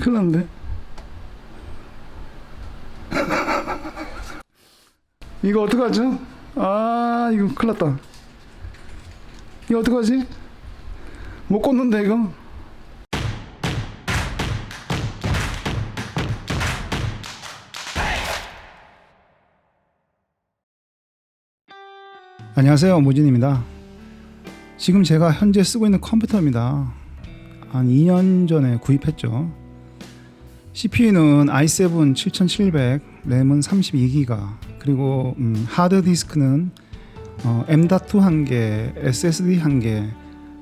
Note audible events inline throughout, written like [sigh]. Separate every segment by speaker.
Speaker 1: 큰일 났네. 이거 어떡하죠? 아, 이거 큰일 났다. 이거 어떡하지? 못 꽂는데, 이거? 안녕하세요. 모진입니다. 지금 제가 현재 쓰고 있는 컴퓨터입니다. 한 2년 전에 구입했죠. CPU는 i7 7700, 램은 32기가, 그리고 음, 하드 디스크는 어, M.2 한 개, SSD 한 개,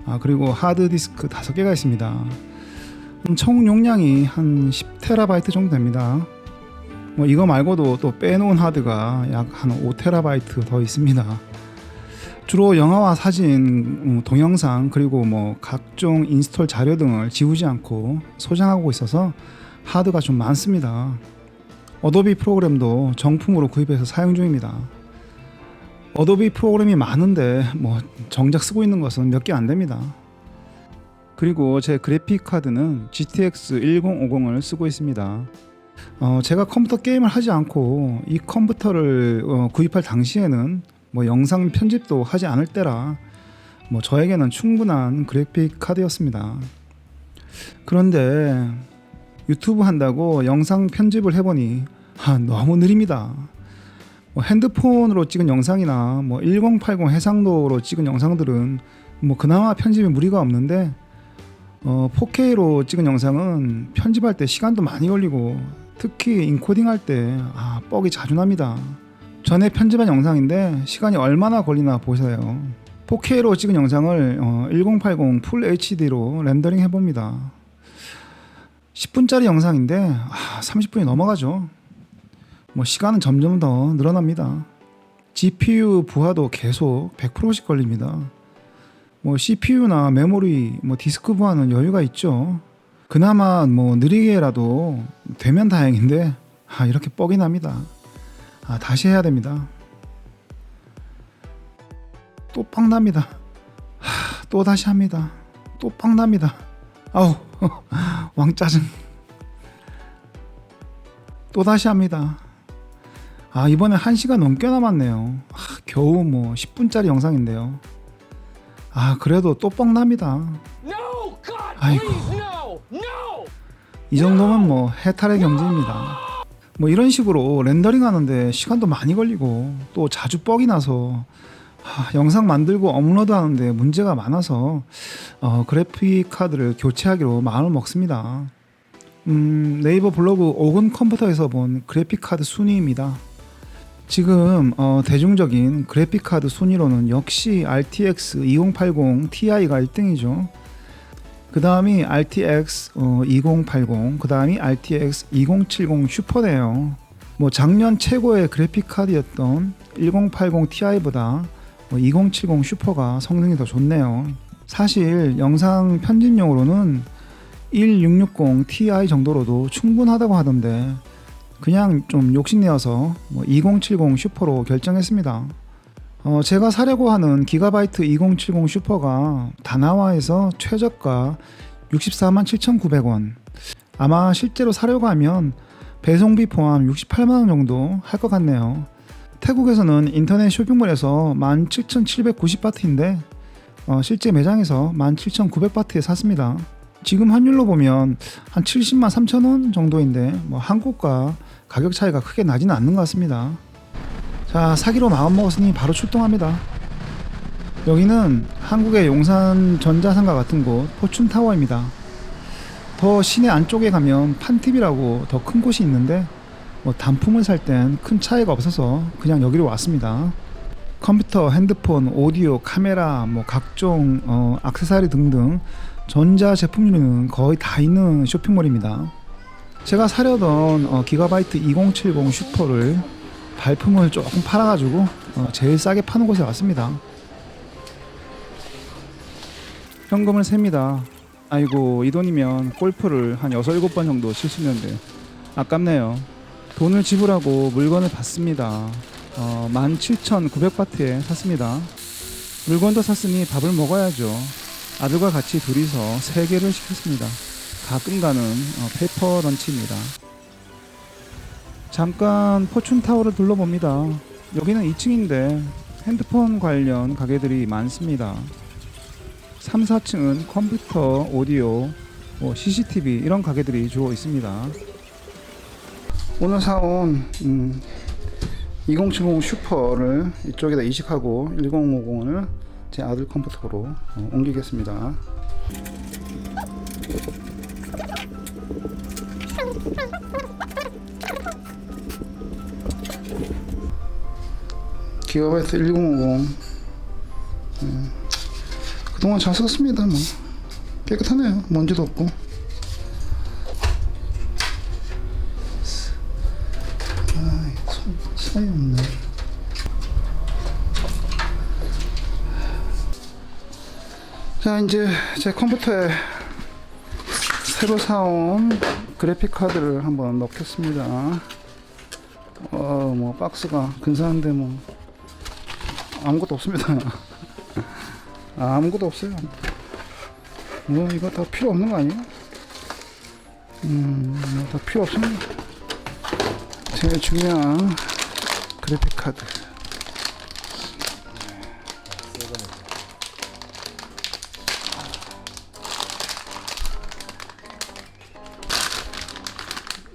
Speaker 1: 아, 그리고 하드 디스크 5개가 있습니다. 음, 총 용량이 한 10TB 정도 됩니다. 뭐 이거 말고도 또 빼놓은 하드가 약 한 5TB 더 있습니다. 주로 영화와 사진, 음, 동영상 그리고 뭐 각종 인스톨 자료 등을 지우지 않고 소장하고 있어서 하드가 좀 많습니다. 어도비 프로그램도 정품으로 구입해서 사용 중입니다. 어도비 프로그램이 많은데 뭐 정작 쓰고 있는 것은 몇 개 안 됩니다. 그리고 제 그래픽 카드는 GTX 1050을 쓰고 있습니다. 어, 제가 컴퓨터 게임을 하지 않고 이 컴퓨터를 어, 구입할 당시에는 뭐 영상 편집도 하지 않을 때라 뭐 저에게는 충분한 그래픽 카드였습니다. 그런데 유튜브 한다고 영상 편집을 해보니 아, 너무 느립니다. 뭐 핸드폰으로 찍은 영상이나 뭐 1080 해상도로 찍은 영상들은 뭐 그나마 편집에 무리가 없는데 어, 4K로 찍은 영상은 편집할 때 시간도 많이 걸리고 특히 인코딩 할때 아, 뻑이 자주 납니다. 전에 편집한 영상인데 시간이 얼마나 걸리나 보세요. 4K로 찍은 영상을 어, 1080 풀 HD로 렌더링 해봅니다. 10분짜리 영상인데 아, 30분이 넘어가죠. 뭐 시간은 점점 더 늘어납니다. GPU 부하도 계속 100%씩 걸립니다. 뭐 CPU나 메모리, 뭐 디스크 부하는 여유가 있죠. 그나마 뭐 느리게라도 되면 다행인데 아, 이렇게 뻑이 납니다. 아, 다시 해야 됩니다. 또빵 납니다. 하, 또 다시 합니다. 또빵 납니다. 아우, [laughs] 왕 짜증. 또 다시 합니다. 아, 이번에 1시간 넘게 남았네요. 아, 겨우 뭐 10분짜리 영상인데요. 아, 그래도 또 뻥 납니다. 아이고. 이 정도면 뭐 해탈의 경지입니다. 뭐 이런 식으로 렌더링 하는데 시간도 많이 걸리고 또 자주 뻑이 나서 하, 영상 만들고 업로드 하는데 문제가 많아서 어, 그래픽 카드를 교체하기로 마음을 먹습니다. 음, 네이버 블로그 오근 컴퓨터에서 본 그래픽 카드 순위입니다. 지금 어, 대중적인 그래픽 카드 순위로는 역시 RTX 2080 Ti가 1등이죠. 그 다음이 RTX 어, 2080, 그 다음이 RTX 2070 슈퍼네요. 뭐 작년 최고의 그래픽 카드였던 1080 Ti보다 뭐2070 슈퍼가 성능이 더 좋네요. 사실 영상 편집용으로는 1660 Ti 정도로도 충분하다고 하던데 그냥 좀 욕심내어서 뭐2070 슈퍼로 결정했습니다. 어, 제가 사려고 하는 기가바이트 2070 슈퍼가 다나와에서 최저가 64만 7,900원. 아마 실제로 사려고 하면 배송비 포함 68만 원 정도 할 것 같네요. 태국에서는 인터넷 쇼핑몰에서 17,790바트인데 어, 실제 매장에서 17,900바트에 샀습니다. 지금 환율로 보면 한 70만 3천 원 정도인데 뭐 한국과 가격 차이가 크게 나지는 않는 것 같습니다. 자 사기로 마음 먹었으니 바로 출동합니다. 여기는 한국의 용산 전자상가 같은 곳 포춘타워입니다. 더 시내 안쪽에 가면 판팁이라고 더 큰 곳이 있는데 뭐 단품을 살 땐 큰 차이가 없어서 그냥 여기로 왔습니다. 컴퓨터, 핸드폰, 오디오, 카메라, 뭐 각종 어, 액세서리 등등 전자 제품류는 거의 다 있는 쇼핑몰입니다. 제가 사려던 어, 기가바이트 2070 슈퍼를 발품을 조금 팔아가지고 어, 제일 싸게 파는 곳에 왔습니다. 현금을 셉니다. 아이고 이 돈이면 골프를 한 6, 7번 정도 칠 수 있는데 아깝네요. 돈을 지불하고 물건을 받습니다. 어, 17,900바트에 샀습니다. 물건도 샀으니 밥을 먹어야죠. 아들과 같이 둘이서 3개를 시켰습니다. 가끔 가는 어, 페이퍼 런치입니다. 잠깐 포춘 타워를 둘러봅니다. 여기는 2층인데 핸드폰 관련 가게들이 많습니다. 3, 4층은 컴퓨터, 오디오, 뭐 CCTV 이런 가게들이 주로 있습니다. 오늘 사온 음, 2070 슈퍼를 이쪽에다 이식하고 1050을 제 아들 컴퓨터로 어, 옮기겠습니다. 기가바이트 1050 음, 그동안 잘 썼습니다 뭐 깨끗하네요. 먼지도 없고 손, 손이 없네. 자 이제 제 컴퓨터에 새로 사온 그래픽 카드를 한번 넣겠습니다. 어 뭐 박스가 근사한데 뭐 아무것도 없습니다. [laughs] 아, 아무것도 없어요. 뭐 이거 다 필요 없는 거 아니에요? 음 다 필요 없습니다. 제일 중요한 그래픽 카드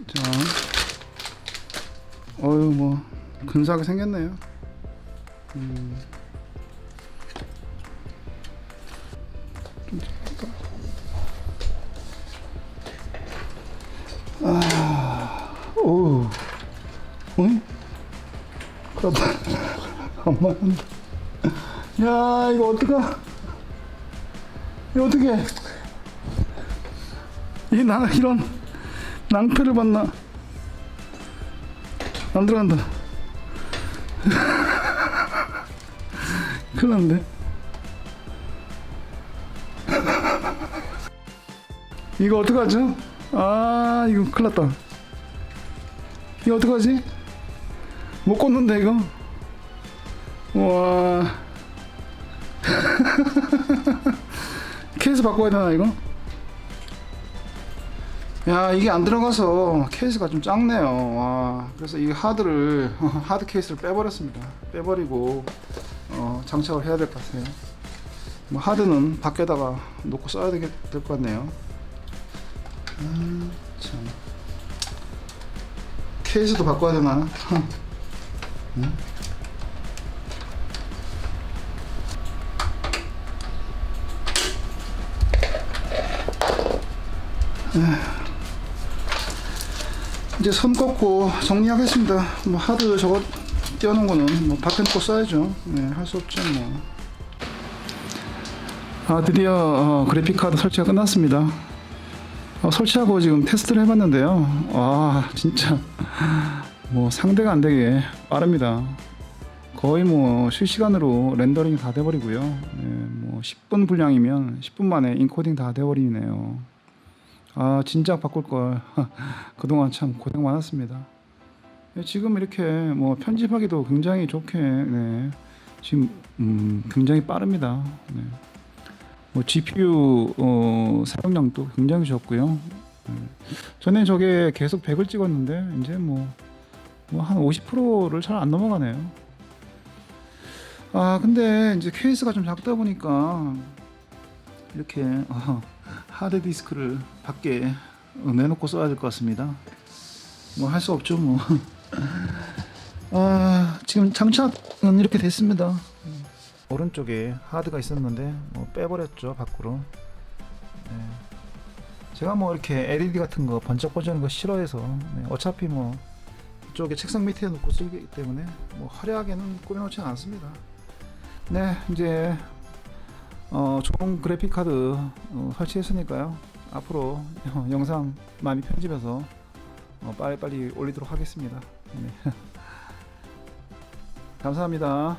Speaker 1: 자, 어유 뭐 근사하게 생겼네요. 음. 아, 그렇다. 엄마, 야 이거 어떡하? 이거 어떻게? 이 나 이런 낭패를 봤나? 안 들어간다. 큰일 났네. 이거 어떡하죠? 아, 이거 큰일 났다. 이거 어떡하지? 못 꽂는데, 이거? 와. [laughs] 케이스 바꿔야 되나, 이거? 야 이게 안 들어가서 케이스가 좀 작네요. 와. 그래서 이 하드를 [laughs] 하드 케이스를 빼버렸습니다. 빼버리고 어, 장착을 해야 될 것 같아요. 뭐 하드는 밖에다가 놓고 써야 될 것 같네요. 아, 참. 케이스도 바꿔야 되나 [laughs] 응? 이제 선 꺾고 정리하겠습니다. 뭐 하드 저거 띄워놓은 거는 뭐 놓고 써야죠. 네, 할 수 없죠 뭐. 아 드디어 어, 그래픽 카드 설치가 끝났습니다. 어, 설치하고 지금 테스트를 해봤는데요. 와 진짜 뭐 상대가 안 되게 빠릅니다. 거의 뭐 실시간으로 렌더링이 다 돼버리고요. 네, 뭐 10분 분량이면 10분 만에 인코딩 다 돼버리네요. 아 진작 바꿀 걸 [laughs] 그동안 참 고생 많았습니다. 네, 지금 이렇게 뭐 편집하기도 굉장히 좋게 네, 지금 음, 굉장히 빠릅니다. 네. 뭐 GPU 어, 사용량도 굉장히 좋고요. 네. 전에 저게 계속 100을 찍었는데 이제 뭐 한 50%를 잘 안 넘어가네요. 아 근데 이제 케이스가 좀 작다 보니까 이렇게 어, 하드 디스크를 밖에 어, 내놓고 써야 될 것 같습니다. 뭐 할 수 없죠 뭐. [laughs] 아 지금 장착은 이렇게 됐습니다. 오른쪽에 하드가 있었는데 뭐 빼버렸죠 밖으로. 네. 제가 뭐 이렇게 LED 같은 거 번쩍 번쩍하는 거 싫어해서 네, 어차피 뭐 이쪽에 책상 밑에 놓고 쓰기 때문에 뭐 화려하게는 꾸며놓지 않습니다. 네 이제 어, 좋은 그래픽 카드 어, 설치했으니까요. 앞으로 어, [laughs] 영상 많이 편집해서 어, 빨리빨리 올리도록 하겠습니다. 네. [laughs] 감사합니다.